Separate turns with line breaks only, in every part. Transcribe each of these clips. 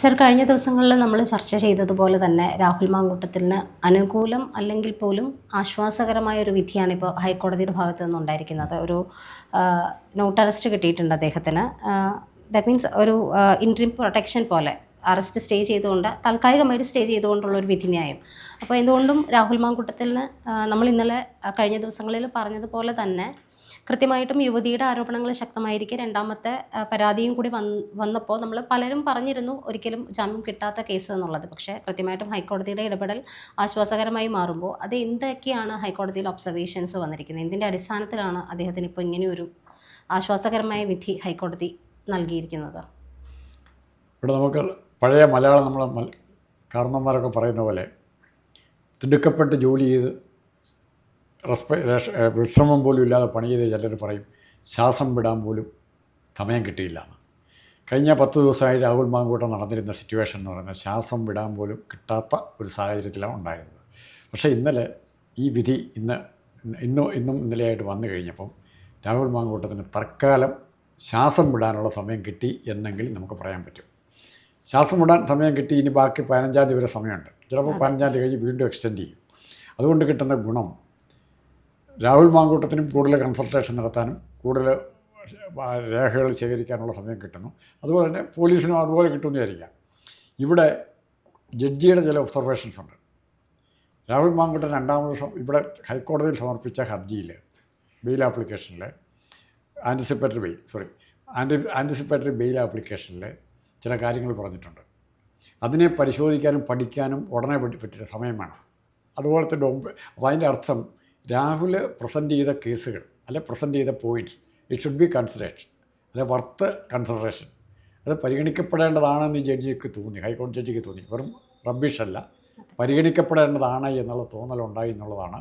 Sir കഴിഞ്ഞ ദിവസങ്ങളിൽ നമ്മൾ ചർച്ച ചെയ്തതുപോലെ തന്നെ രാഹുൽ മാങ്കൂട്ടത്തിന് അനുകൂലം അല്ലെങ്കിൽ പോലും ആശ്വാസകരമായ ഒരു വിധിയാണ് ഇപ്പോൾ ഹൈക്കോടതിയുടെ ഭാഗത്ത് നിന്നുണ്ടായിരിക്കുന്നത് ഒരു നോട്ട് അറസ്റ്റ് കിട്ടിയിട്ടുണ്ട് അദ്ദേഹത്തിന്. ദാറ്റ് മീൻസ് ഒരു ഇൻട്രീം പ്രൊട്ടക്ഷൻ പോലെ അറസ്റ്റ് സ്റ്റേ ചെയ്തുകൊണ്ട് താൽക്കാലികമായിട്ട് സ്റ്റേ ചെയ്തുകൊണ്ടുള്ള ഒരു വിധിന്യായം അപ്പോൾ എന്തുകൊണ്ടും രാഹുൽ മാങ്കൂട്ടത്തിന് നമ്മൾ ഇന്നലെ കഴിഞ്ഞ ദിവസങ്ങളിൽ പറഞ്ഞതുപോലെ തന്നെ കൃത്യമായിട്ടും യുവതിയുടെ ആരോപണങ്ങൾ ശക്തമായിരിക്കെ രണ്ടാമത്തെ പരാതിയും കൂടി വന്ന് വന്നപ്പോൾ നമ്മൾ പലരും പറഞ്ഞിരുന്നു ഒരിക്കലും ജാമ്യം കിട്ടാത്ത കേസ് എന്നുള്ളത്. പക്ഷേ കൃത്യമായിട്ടും ഹൈക്കോടതിയുടെ ഇടപെടൽ ആശ്വാസകരമായി മാറുമ്പോൾ അത് എന്തൊക്കെയാണ് ഹൈക്കോടതിയിൽ ഒബ്സർവേഷൻസ് വന്നിരിക്കുന്നത്? എന്തിന്റെ അടിസ്ഥാനത്തിലാണ് അദ്ദേഹത്തിന് ഇപ്പോൾ ഇങ്ങനെയൊരു ആശ്വാസകരമായ വിധി ഹൈക്കോടതി നൽകിയിരിക്കുന്നത്?
ഇവിടെ നമുക്ക് പഴയ മലയാളം നമ്മൾ കാരണന്മാരൊക്കെ പറയുന്ന പോലെ തിടുക്കപ്പെട്ട് ജോലി ചെയ്ത് റെസ്പ വിശ്രമം പോലും ഇല്ലാതെ പണി ചെയ്ത് ചിലർ പറയും ശ്വാസം വിടാൻ പോലും സമയം കിട്ടിയില്ല എന്ന്. കഴിഞ്ഞ പത്ത് ദിവസമായി രാഹുൽ മാങ്കൂട്ടം നടന്നിരുന്ന സിറ്റുവേഷൻ എന്ന് പറയുന്നത് ശ്വാസം വിടാൻ പോലും കിട്ടാത്ത ഒരു സാഹചര്യത്തിലാണ് ഉണ്ടായിരുന്നത്. പക്ഷേ ഇന്നലെ ഈ വിധി ഇന്ന് ഇന്നും ഇന്നും ഇന്നലെയായിട്ട് വന്നു കഴിഞ്ഞപ്പം രാഹുൽ മാങ്കൂട്ടത്തിന് തൽക്കാലം ശ്വാസം വിടാനുള്ള സമയം കിട്ടി എന്നെങ്കിൽ നമുക്ക് പറയാൻ പറ്റും. ശ്വാസം വിടാൻ സമയം കിട്ടി ഇനി ബാക്കി പതിനഞ്ചാം തീയതി വരെ സമയമുണ്ട്. ചിലപ്പോൾ പതിനഞ്ചാം തീയതി കഴിഞ്ഞ് വീണ്ടും എക്സ്റ്റെൻഡ് ചെയ്യും. അതുകൊണ്ട് കിട്ടുന്ന ഗുണം രാഹുൽ മാങ്കൂട്ടത്തിനും കൂടുതൽ കൺസൾട്ടേഷൻ നടത്താനും കൂടുതൽ രേഖകൾ ശേഖരിക്കാനുള്ള സമയം കിട്ടുന്നു. അതുപോലെ തന്നെ പോലീസിനും അതുപോലെ കിട്ടുമെന്ന് വിചാരിക്കാം ഇവിടെ ജഡ്ജിയുടെ ചില ഒബ്സർവേഷൻസ് ഉണ്ട്. രാഹുൽ മാങ്കൂട്ടൻ രണ്ടാമത് ഇവിടെ ഹൈക്കോടതിയിൽ സമർപ്പിച്ച ഹർജിയിൽ ബെയിൽ ആപ്ലിക്കേഷനിൽ anticipatory bail sorry anti anticipatory bail ആപ്ലിക്കേഷനിൽ ചില കാര്യങ്ങൾ പറഞ്ഞിട്ടുണ്ട്. അതിനെ പരിശോധിക്കാനും പഠിക്കാനും ഉടനെ പറ്റി പറ്റിയ സമയം വേണം. അതുപോലത്തെ ഡോമ്പ് അപ്പോൾ അതിന്റെ അർത്ഥം രാഹുൽ പ്രസന്റ് ചെയ്ത കേസുകൾ അല്ലെ പ്രസന്റ് ചെയ്ത points it should be consideration അല്ലെ വർത്ത് കൺസിഡറേഷൻ അത് പരിഗണിക്കപ്പെടേണ്ടതാണെന്ന് ജഡ്ജിക്ക് തോന്നി ഹൈക്കോടതി ജഡ്ജിക്ക് തോന്നി. വെറും റബ്ബിഷല്ല പരിഗണിക്കപ്പെടേണ്ടതാണ് എന്നുള്ള തോന്നലുണ്ടായി എന്നുള്ളതാണ്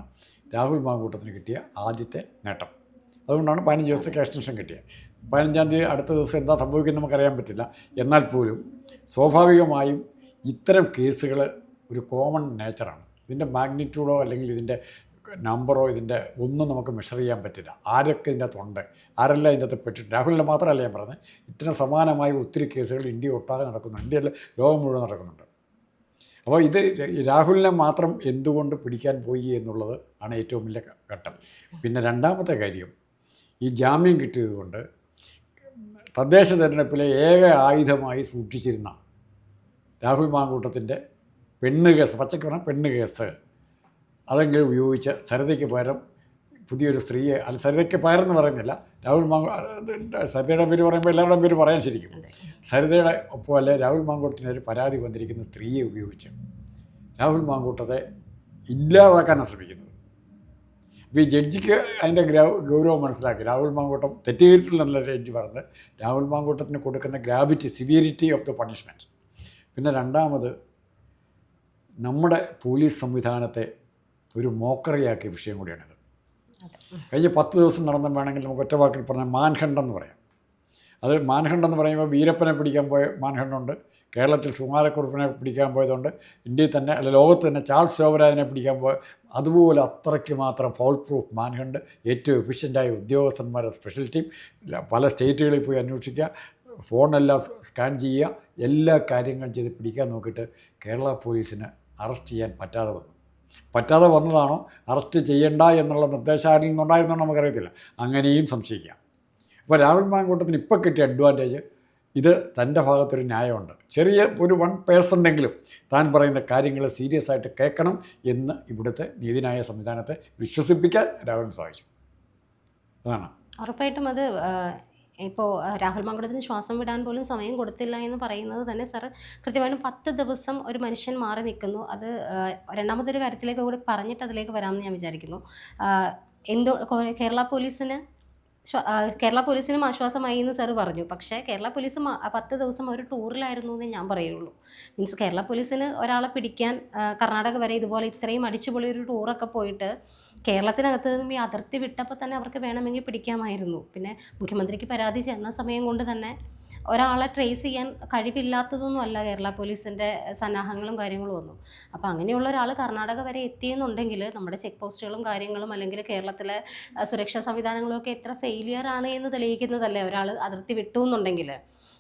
രാഹുൽ മാങ്കൂട്ടത്തിന് കിട്ടിയ ആദ്യത്തെ നേട്ടം. അതുകൊണ്ടാണ് പതിനഞ്ച് ദിവസത്തേക്ക് എക്സ്റ്റൻഷൻ കിട്ടിയത് പതിനഞ്ചാം തീയതി അടുത്ത ദിവസം എന്താ സംഭവിക്കുന്നത് നമുക്കറിയാൻ പറ്റില്ല. എന്നാൽ പോലും സ്വാഭാവികമായും ഇത്തരം കേസുകൾ ഒരു കോമൺ നേച്ചറാണ് ഇതിന്റെ മാഗ്നിറ്റ്യൂഡോ അല്ലെങ്കിൽ ഇതിന്റെ നമ്പറോ ഇതിന്റെ ഒന്നും നമുക്ക് മെഷർ ചെയ്യാൻ പറ്റില്ല. ആരൊക്കെ ഇതിന്റെ അകത്തുണ്ട് ആരെല്ലാം ഇതിന്റെ അകത്ത് പെട്ടിട്ടുണ്ട്? രാഹുലിനെ മാത്രമല്ല ഞാൻ പറഞ്ഞത്. ഇത്തരം സമാനമായ ഒത്തിരി കേസുകൾ ഇന്ത്യ ഒട്ടാകെ നടക്കുന്നുണ്ട്. ഇന്ത്യയിൽ ലോകം മുഴുവൻ നടക്കുന്നുണ്ട്. അപ്പോൾ ഇത് രാഹുലിനെ മാത്രം എന്തുകൊണ്ട് പിടിക്കാൻ പോയി എന്നുള്ളത് ആണ് ഏറ്റവും വലിയ ഘട്ടം. പിന്നെ രണ്ടാമത്തെ കാര്യം ഈ ജാമ്യം കിട്ടിയതുകൊണ്ട് തദ്ദേശ തെരഞ്ഞെടുപ്പിലെ ഏക ആയുധമായി സൂക്ഷിച്ചിരുന്ന രാഹുൽ മാങ്കൂട്ടത്തിന്റെ പെണ്ണ് കേസ് പച്ചക്കറ പെണ്ണ് കേസ് അതെങ്കിലും ഉപയോഗിച്ച് സരിതയ്ക്ക് പകരം പുതിയൊരു സ്ത്രീയെ അല്ല സരിതയ്ക്ക് പകരം എന്ന് പറയുന്നില്ല. രാഹുൽ മാങ്കോട്ട് സരിതയുടെ പേര് പറയുമ്പോൾ എല്ലാവരുടെയും പേര് പറയാൻ ശരിക്കും. സരിതയുടെ ഒപ്പം അല്ലെ രാഹുൽ മാങ്കൂട്ടത്തിന് ഒരു പരാതി വന്നിരിക്കുന്ന സ്ത്രീയെ ഉപയോഗിച്ച് രാഹുൽ മാങ്കൂട്ടത്തെ ഇല്ലാതാക്കാനാണ് ശ്രമിക്കുന്നത്. അപ്പോൾ ഈ ജഡ്ജിക്ക് അതിന്റെ ഗ്രൗ ഗൗരവം മനസ്സിലാക്കി. രാഹുൽ മാങ്കൂട്ടം തെറ്റുകേട്ടില്ലെന്നുള്ള ജഡ്ജി പറഞ്ഞത് രാഹുൽ മാങ്കൂട്ടത്തിന് കൊടുക്കുന്ന gravity severity of the punishment പിന്നെ രണ്ടാമത് നമ്മുടെ പോലീസ് സംവിധാനത്തെ ഒരു മോക്കറിയാക്കിയ വിഷയം കൂടിയാണിത് കഴിഞ്ഞ പത്ത് ദിവസം നടന്ന വേണമെങ്കിൽ നമുക്ക് ഒറ്റ വാക്കിൽ പറഞ്ഞാൽ മാൻഹണ്ട് എന്ന് പറയാം. അത് മാൻഖണ്ഡെന്ന് എന്ന് പറയുമ്പോൾ വീരപ്പനെ പിടിക്കാൻ പോയ മാൻഖണ്ഡുണ്ട് കേരളത്തിൽ സുമാരക്കുറുപ്പിനെ പിടിക്കാൻ പോയതുകൊണ്ട് ഇന്ത്യയിൽ തന്നെ അല്ല ലോകത്ത് തന്നെ ചാൾസ് ശോഭരാജിനെ പിടിക്കാൻ പോയ അതുപോലെ അത്രയ്ക്ക് മാത്രം ഫൗൾ പ്രൂഫ് മാൻഹണ്ട്. ഏറ്റവും എഫിഷ്യന്റായ ഉദ്യോഗസ്ഥന്മാരെ സ്പെഷ്യൽ ടീം പല സ്റ്റേറ്റുകളിൽ പോയി അന്വേഷിക്കുക. ഫോണെല്ലാം സ്കാൻ ചെയ്യുക. എല്ലാ കാര്യങ്ങളും ചെയ്ത് പിടിക്കാൻ നോക്കിയിട്ട് കേരള പോലീസിന് അറസ്റ്റ് ചെയ്യാൻ പറ്റാതെ വന്നു. പറ്റാതെ വന്നതാണോ? അറസ്റ്റ് ചെയ്യണ്ട എന്നുള്ള നിർദ്ദേശാരിൽ നിന്നുണ്ടായിരുന്നോ നമുക്കറിയത്തില്ല. അങ്ങനെയും സംശയിക്കാം. അപ്പോൾ രാഹുൽ മാങ്കൂട്ടത്തിന് ഇപ്പോൾ കിട്ടിയ അഡ്വാന്റേജ് ഇത് തന്റെ ഭാഗത്തൊരു ന്യായമുണ്ട്. ചെറിയ ഒരു വൺ പേഴ്സന്റെങ്കിലും താൻ പറയുന്ന കാര്യങ്ങൾ സീരിയസ് ആയിട്ട് കേൾക്കണം എന്ന് ഇവിടുത്തെ നീതിന്യായ സംവിധാനത്തെ വിശ്വസിപ്പിക്കാൻ രാഹുലിന് സാധിച്ചു. അതാണ്.
ഉറപ്പായിട്ടും അത് ഇപ്പോൾ രാഹുൽ മാങ്കുടത്തിന് ശ്വാസം വിടാൻ പോലും സമയം കൊടുത്തില്ല എന്ന് പറയുന്നത് തന്നെ സാർ കൃത്യമായിട്ടും പത്ത് ദിവസം ഒരു മനുഷ്യൻ മാറി നിൽക്കുന്നു. അത് രണ്ടാമതൊരു കാര്യത്തിലേക്ക് കൂടി പറഞ്ഞിട്ട് അതിലേക്ക് വരാമെന്ന് ഞാൻ വിചാരിക്കുന്നു. എന്തോ കേരള പോലീസിന് കേരള പോലീസിനും ആശ്വാസമായി എന്ന് സാർ പറഞ്ഞു. പക്ഷേ കേരള പോലീസ് പത്ത് ദിവസം ഒരു ടൂറിലായിരുന്നു എന്ന് ഞാൻ പറയുള്ളൂ. മീൻസ് കേരള പോലീസിന് ഒരാളെ പിടിക്കാൻ കർണാടക വരെ ഇതുപോലെ ഇത്രയും അടിച്ചുപൊളി ഒരു ടൂറൊക്കെ പോയിട്ട് കേരളത്തിനകത്ത് നിന്നും ഈ അതിർത്തി വിട്ടപ്പോൾ തന്നെ അവർക്ക് വേണമെങ്കിൽ പിടിക്കാമായിരുന്നു. പിന്നെ മുഖ്യമന്ത്രിക്ക് പരാതി ചെന്ന സമയം കൊണ്ട് തന്നെ ഒരാളെ ട്രേസ് ചെയ്യാൻ കഴിവില്ലാത്തതൊന്നും അല്ല കേരള പോലീസിന്റെ സന്നാഹങ്ങളും കാര്യങ്ങളും ഒന്നും. അപ്പോൾ അങ്ങനെയുള്ള ഒരാൾ കർണാടക വരെ എത്തിയെന്നുണ്ടെങ്കിൽ നമ്മുടെ ചെക്ക് പോസ്റ്റുകളും കാര്യങ്ങളും അല്ലെങ്കിൽ കേരളത്തിലെ സുരക്ഷാ സംവിധാനങ്ങളും ഒക്കെ എത്ര ഫെയിലിയർ ആണ് എന്ന് തെളിയിക്കുന്നതല്ലേ ഒരാൾ അതിർത്തി വിട്ടു എന്നുണ്ടെങ്കിൽ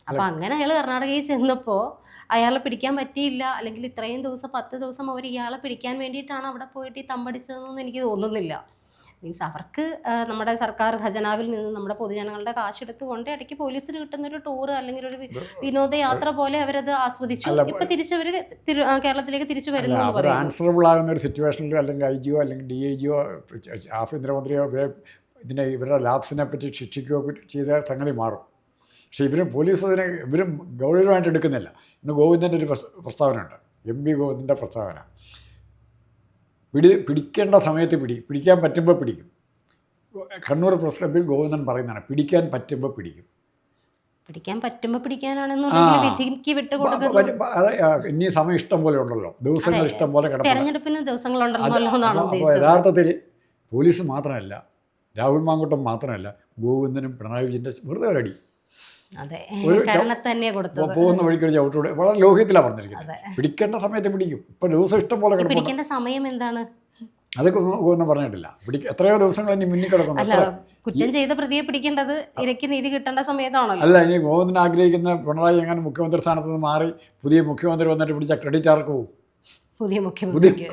അപ്പൊ അങ്ങനെ അയാൾ കർണാടകയിൽ ചെന്നപ്പോൾ അയാളെ പിടിക്കാൻ പറ്റിയില്ല അല്ലെങ്കിൽ ഇത്രയും ദിവസം പത്ത് ദിവസം അവർ ഇയാളെ പിടിക്കാൻ വേണ്ടിയിട്ടാണ് അവിടെ പോയിട്ട് ഈ തമ്പടിച്ചതെന്നൊന്നും എനിക്ക് തോന്നുന്നില്ല. മീൻസ് അവർക്ക് നമ്മുടെ സർക്കാർ ഖജനാവിൽ നിന്ന് നമ്മുടെ പൊതുജനങ്ങളുടെ കാശെടുത്ത് കൊണ്ട് ഇടയ്ക്ക് പോലീസിന് കിട്ടുന്ന ഒരു ടൂർ അല്ലെങ്കിൽ ഒരു വി- വിനോദയാത്ര പോലെ അവരത് ആസ്വദിച്ചു. ഇപ്പൊ തിരിച്ചവര് കേരളത്തിലേക്ക് തിരിച്ചു വരുന്നു
ആൻസറബിൾ ആകുന്ന ഒരു സിറ്റുവേഷനിലോ അല്ലെങ്കിൽ ഐ ജിയോ അല്ലെങ്കിൽ ഡി ഐ ജിയോ ആഭ്യന്തരമന്ത്രിയോ ഇവരെ ഇതിനെ ഇവരുടെ ലാബ്സിനെ പറ്റി ശിക്ഷിക്കുകയോ ചെയ്ത സംഗതി മാറും. പക്ഷേ ഇവരും പോലീസ് അതിനെ ഇവരും ഗൗരവമായിട്ട് എടുക്കുന്നില്ല. ഇന്ന് ഗോവിന്ദന്റെ ഒരു പ്രസ്- പ്രസ്താവനയുണ്ട്. എം പി ഗോവിന്ദന്റെ പ്രസ്താവന. പിടി പിടിക്കേണ്ട സമയത്ത് പിടി പിടിക്കാൻ പറ്റുമ്പോൾ പിടിക്കും. കണ്ണൂർ പ്രസ് ക്ലബിൽ ഗോവിന്ദൻ പറയുന്നതാണ് പിടിക്കാൻ പറ്റുമ്പോൾ പിടിക്കും.
പിടിക്കാൻ പറ്റുമ്പോൾ പിടിക്കാനാണെന്നുണ്ടെങ്കിൽ
ഇനി സമയം ഇഷ്ടം പോലെ ഉണ്ടല്ലോ. ദിവസങ്ങൾ ഇഷ്ടം പോലെ
തെരഞ്ഞെടുപ്പിന് ദിവസങ്ങളുണ്ടല്ലോ
യഥാർത്ഥത്തിൽ പോലീസ് മാത്രമല്ല രാഹുൽ മാങ്കുട്ടം മാത്രമല്ല ഗോവിന്ദനും പിണറായി വിജയന്റെ വെറുതെ ഒരടി.
അതെ. തന്നെ
പോകുന്ന വഴിക്കൊരു ചവിട്ടൂടെ. വളരെ ലോഹ്യത്തിലാണ് പറഞ്ഞിരിക്കുന്നത്. പിടിക്കേണ്ട സമയത്ത് പിടിക്കും. ഇപ്പൊ ദിവസം ഇഷ്ടം പോലെ
പിടിക്കേണ്ട സമയം എന്താണ്?
അതൊക്കെ ഒന്നും പറഞ്ഞിട്ടില്ല. പിടിക്ക എത്രയോ ദിവസങ്ങൾ ഇനി മുന്നിൽ കിടക്കുന്നു.
അല്ല കുറ്റം ചെയ്ത പ്രതിയെ പിടിക്കേണ്ടത് ഇരയ്ക്ക് നീതി കിട്ടേണ്ട സമയത്താണല്ലോ.
അല്ല ഇനി ഗോവിന്ദൻ ആഗ്രഹിക്കുന്ന പിണറായി എങ്ങനെ മുഖ്യമന്ത്രി സ്ഥാനത്ത് നിന്ന് മാറി പുതിയ മുഖ്യമന്ത്രി വന്നിട്ട് പിടിച്ച ക്രെഡിറ്റ് ആർക്ക് പോകും
പുതിയ മുഖ്യമന്ത്രി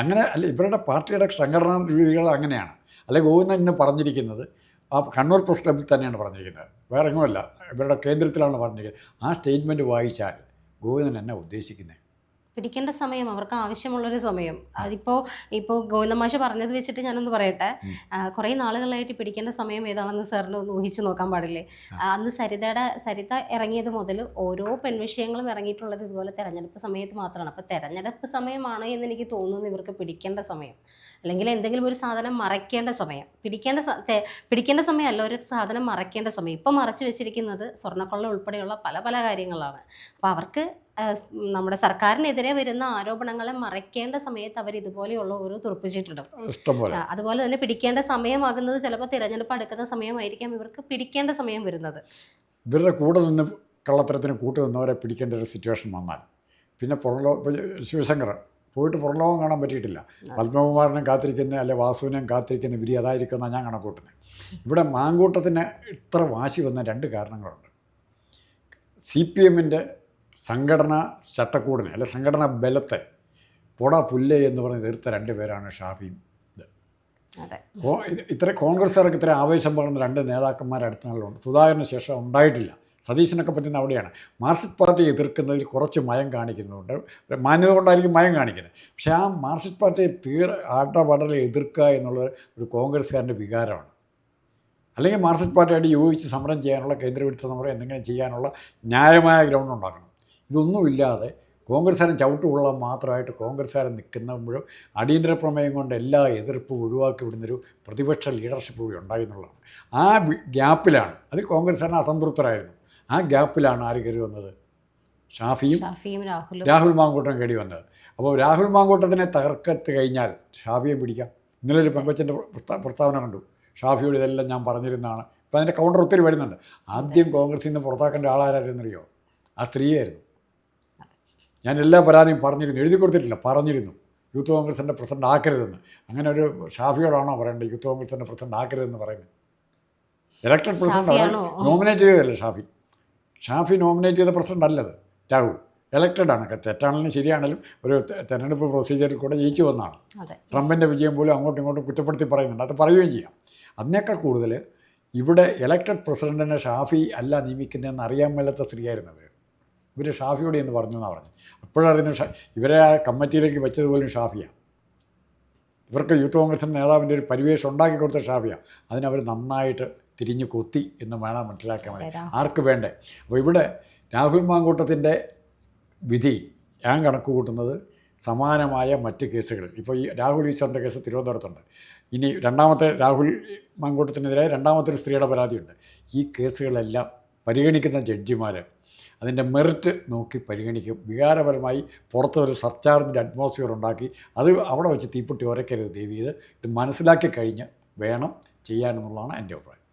അങ്ങനെ അല്ല ഇവരുടെ പാർട്ടിയുടെ സംഘടനാ രീതികൾ അങ്ങനെയാണ്. അല്ലെ ഗോവിന്ദൻ ഇന്ന് പറഞ്ഞിരിക്കുന്നത് ആ കണ്ണൂർ പ്രസ് ക്ലബിൽ തന്നെയാണ് പറഞ്ഞിരിക്കുന്നത്. വേറെ എങ്ങുമല്ല. ഇവരുടെ കേന്ദ്രത്തിലാണ് പറഞ്ഞിരിക്കുന്നത്. ആ സ്റ്റേറ്റ്മെന്റ് വായിച്ചാൽ ഗോവിന്ദൻ എന്നെ ഉദ്ദേശിക്കുന്നത്
പിടിക്കേണ്ട സമയം അവർക്ക് ആവശ്യമുള്ളൊരു സമയം. അതിപ്പോൾ ഇപ്പോൾ ഗോവിന്ദമാഷ് പറഞ്ഞത് വെച്ചിട്ട് ഞാനൊന്ന് പറയട്ടെ. കുറേ നാളുകളായിട്ട് പിടിക്കേണ്ട സമയം ഏതാണെന്ന് സാറിന് ഒന്ന് ഊഹിച്ചു നോക്കാൻ പാടില്ലേ? അന്ന് സരിതയുടെ സരിത ഇറങ്ങിയത് മുതൽ ഓരോ പെൺവിഷയങ്ങളും ഇറങ്ങിയിട്ടുള്ളത് ഇതുപോലെ തെരഞ്ഞെടുപ്പ് സമയത്ത് മാത്രമാണ്. അപ്പോൾ തെരഞ്ഞെടുപ്പ് സമയമാണ് എന്ന് എനിക്ക് തോന്നുന്നു ഇവർക്ക് പിടിക്കേണ്ട സമയം. അല്ലെങ്കിൽ എന്തെങ്കിലും ഒരു സാധനം മറയ്ക്കേണ്ട സമയം. പിടിക്കേണ്ട പിടിക്കേണ്ട സമയമല്ല ഒരു സാധനം മറയ്ക്കേണ്ട സമയം. ഇപ്പം മറച്ചു വെച്ചിരിക്കുന്നത് സ്വർണക്കൊള്ള ഉൾപ്പെടെയുള്ള പല പല കാര്യങ്ങളാണ്. അപ്പോൾ അവർക്ക് നമ്മുടെ സർക്കാരിനെതിരെ വരുന്ന ആരോപണങ്ങളെ മറയ്ക്കേണ്ട സമയത്ത് അവർ ഇതുപോലെയുള്ള ഓരോ തുറപ്പിച്ചിട്ടിടും.
പോലെ
അതുപോലെ തന്നെ പിടിക്കേണ്ട സമയമാകുന്നത് ചിലപ്പോൾ തിരഞ്ഞെടുപ്പ് അടുക്കുന്ന സമയമായിരിക്കാം ഇവർക്ക് പിടിക്കേണ്ട സമയം വരുന്നത്.
ഇവരുടെ കൂടെ നിന്ന് കള്ളത്തരത്തിന് കൂട്ടു നിന്നവരെ പിടിക്കേണ്ട ഒരു സിറ്റുവേഷൻ വന്നാൽ. പിന്നെ പുറംലോ ശിവശങ്കർ പോയിട്ട് പുറംലോകം കാണാൻ പറ്റിയിട്ടില്ല. പത്മകുമാറിനെ കാത്തിരിക്കുന്ന അല്ലെ വാസുവിനെയും കാത്തിരിക്കുന്ന വിരി അതായിരിക്കുമെന്നാണ് ഞാൻ കണക്കൂട്ടുന്നത് ഇവിടെ മാങ്കൂട്ടത്തിന് ഇത്ര വാശി വന്ന രണ്ട് കാരണങ്ങളുണ്ട്. സി പി എമ്മിന്റെ സംഘടനാ ചട്ടക്കൂടിനെ അല്ലെ സംഘടനാ ബലത്തെ പൊട പുല്ല് എന്ന് പറഞ്ഞ് തീർത്ത രണ്ട് പേരാണ് ഷാഫിയും ഇത്ര കോൺഗ്രസ്സുകാർക്ക് ഇത്ര ആവേശം പകർന്ന രണ്ട് നേതാക്കന്മാരെ അടുത്ത നാളുണ്ട് സുധാകരന് ശേഷം ഉണ്ടായിട്ടില്ല. സതീശനൊക്കെ പറ്റുന്ന അവിടെയാണ്. മാർക്സിസ്റ്റ് പാർട്ടി എതിർക്കുന്നതിൽ കുറച്ച് മയം കാണിക്കുന്നുണ്ട്. മാന്യത കൊണ്ടായിരിക്കും മയം കാണിക്കുന്നത്. പക്ഷേ ആ മാർക്സിസ്റ്റ് പാർട്ടിയെ തീർ ആട്ടപാടലെ എതിർക്കുക എന്നുള്ളത് ഒരു കോൺഗ്രസ്സുകാരന്റെ വികാരമാണ്. അല്ലെങ്കിൽ മാർക്സിസ്റ്റ് പാർട്ടിയായിട്ട് യോജിച്ച് സമരം ചെയ്യാനുള്ള കേന്ദ്രവിരുദ്ധ സമരം എന്തെങ്കിലും ചെയ്യാനുള്ള ന്യായമായ ഗ്രൗണ്ട് ഉണ്ടാക്കണം. ഇതൊന്നുമില്ലാതെ കോൺഗ്രസ്സുകാരൻ ചവിട്ടുകൊള്ളാൻ മാത്രമായിട്ട് കോൺഗ്രസ്സുകാരൻ നിൽക്കുമ്പോഴും അടിയന്തര പ്രമേയം കൊണ്ട് എല്ലാ എതിർപ്പും ഒഴിവാക്കി വിടുന്നൊരു പ്രതിപക്ഷ ലീഡർഷിപ്പ് കൂടി ഉണ്ടായി എന്നുള്ളതാണ്. ആ ഗ്യാപ്പിലാണ് അതിൽ കോൺഗ്രസ്സുകാരൻ അസംതൃപ്തരായിരുന്നു. ആ ഗ്യാപ്പിലാണ് ആര് കയറി വന്നത്? ഷാഫിയും രാഹുൽ മാങ്കൂട്ടം കയറി വന്നത്. അപ്പോൾ രാഹുൽ മാങ്കൂട്ടത്തിനെ തകർക്കത്ത് കഴിഞ്ഞാൽ ഷാഫിയെ പിടിക്കാം. ഇന്നലെ ഒരു പെമ്പച്ചന്റെ പ്രസ്താ പ്രസ്താവന കണ്ടു. ഷാഫിയോട് ഇതെല്ലാം ഞാൻ പറഞ്ഞിരുന്നതാണ്. ഇപ്പം അതിന്റെ കൗണ്ടർ ഒത്തിരി വരുന്നുണ്ട്. ആദ്യം കോൺഗ്രസിൽ നിന്ന് പുറത്താക്കേണ്ട ആളാരായിരുന്നറിയോ ആ സ്ത്രീയായിരുന്നു. ഞാൻ എല്ലാ പരാതിയും പറഞ്ഞിരുന്നു എഴുതി കൊടുത്തിട്ടില്ല പറഞ്ഞിരുന്നു. യൂത്ത് കോൺഗ്രസിന്റെ പ്രസിഡന്റ് ആക്കരുതെന്ന്. അങ്ങനെ ഒരു ഷാഫിയോടാണോ പറയേണ്ടത് യൂത്ത് കോൺഗ്രസിന്റെ പ്രസിഡന്റ് ആക്കരുതെന്ന് പറയുന്നത്? Elected president? നോമിനേറ്റ് ചെയ്തതല്ല ഷാഫി? ഷാഫി നോമിനേറ്റ് ചെയ്ത പ്രസിഡന്റ് അല്ലത് രാഹുൽ. ഇലക്റ്റഡ് ആണ്. തെറ്റാണെങ്കിലും ശരിയാണെങ്കിലും ഒരു തെരഞ്ഞെടുപ്പ് പ്രൊസീജിയറിൽ കൂടെ ജയിച്ചു വന്നതാണ്. ട്രംപിന്റെ വിജയം പോലും അങ്ങോട്ടും ഇങ്ങോട്ടും കുറ്റപ്പെടുത്തി പറയുന്നുണ്ട്. അത് പറയുകയും ചെയ്യാം. അതിനേക്കാൾ കൂടുതൽ ഇവിടെ ഇലക്റ്റഡ് പ്രസിഡന്റിനെ ഷാഫി അല്ല നിയമിക്കുന്നതെന്ന് അറിയാൻ മേലാത്ത സ്ത്രീയായിരുന്നു അവർ ഇവർ ഷാഫിയോട് എന്ന് പറഞ്ഞു. എന്നാണ് പറഞ്ഞത് അപ്പോഴറിയുന്നു ഷാ ഇവരെ ആ കമ്മിറ്റിയിലേക്ക് വെച്ചതുപോലും ഷാഫിയാണ് ഇവർക്ക് യൂത്ത് കോൺഗ്രസിന്റെ നേതാവിന്റെ ഒരു പരിവേഷം ഉണ്ടാക്കി കൊടുത്ത ഷാഫിയാണ് അതിനവർ നന്നായിട്ട് തിരിഞ്ഞു കൊത്തി എന്ന് വേണം മനസ്സിലാക്കാൻ മതി ആർക്ക് വേണ്ടേ? അപ്പോൾ ഇവിടെ രാഹുൽ മാങ്കൂട്ടത്തിന്റെ വിധി ഞാൻ കണക്ക് കൂട്ടുന്നത് സമാനമായ മറ്റ് കേസുകൾ ഇപ്പോൾ ഈ രാഹുൽ ഈശ്വറിന്റെ കേസ് തിരുവനന്തപുരത്തുണ്ട്. ഇനി രണ്ടാമത്തെ രാഹുൽ മാങ്കൂട്ടത്തിനെതിരെ രണ്ടാമത്തെ ഒരു സ്ത്രീയുടെ പരാതിയുണ്ട്. ഈ കേസുകളെല്ലാം പരിഗണിക്കുന്ന ജഡ്ജിമാർ അതിന്റെ മെറിറ്റ് നോക്കി പരിഗണിക്കും. വികാരപരമായി പുറത്ത് ഒരു സർച്ചാർജിന്റെ അറ്റ്മോസ്ഫിയർ ഉണ്ടാക്കി അത് അവിടെ വെച്ച് തീപ്പൊട്ടി ഉരയ്ക്കരുത് ദേവി. ഇത് മനസ്സിലാക്കി കഴിഞ്ഞ് വേണം ചെയ്യാനെന്നുള്ളതാണ് എന്റെ അഭിപ്രായം.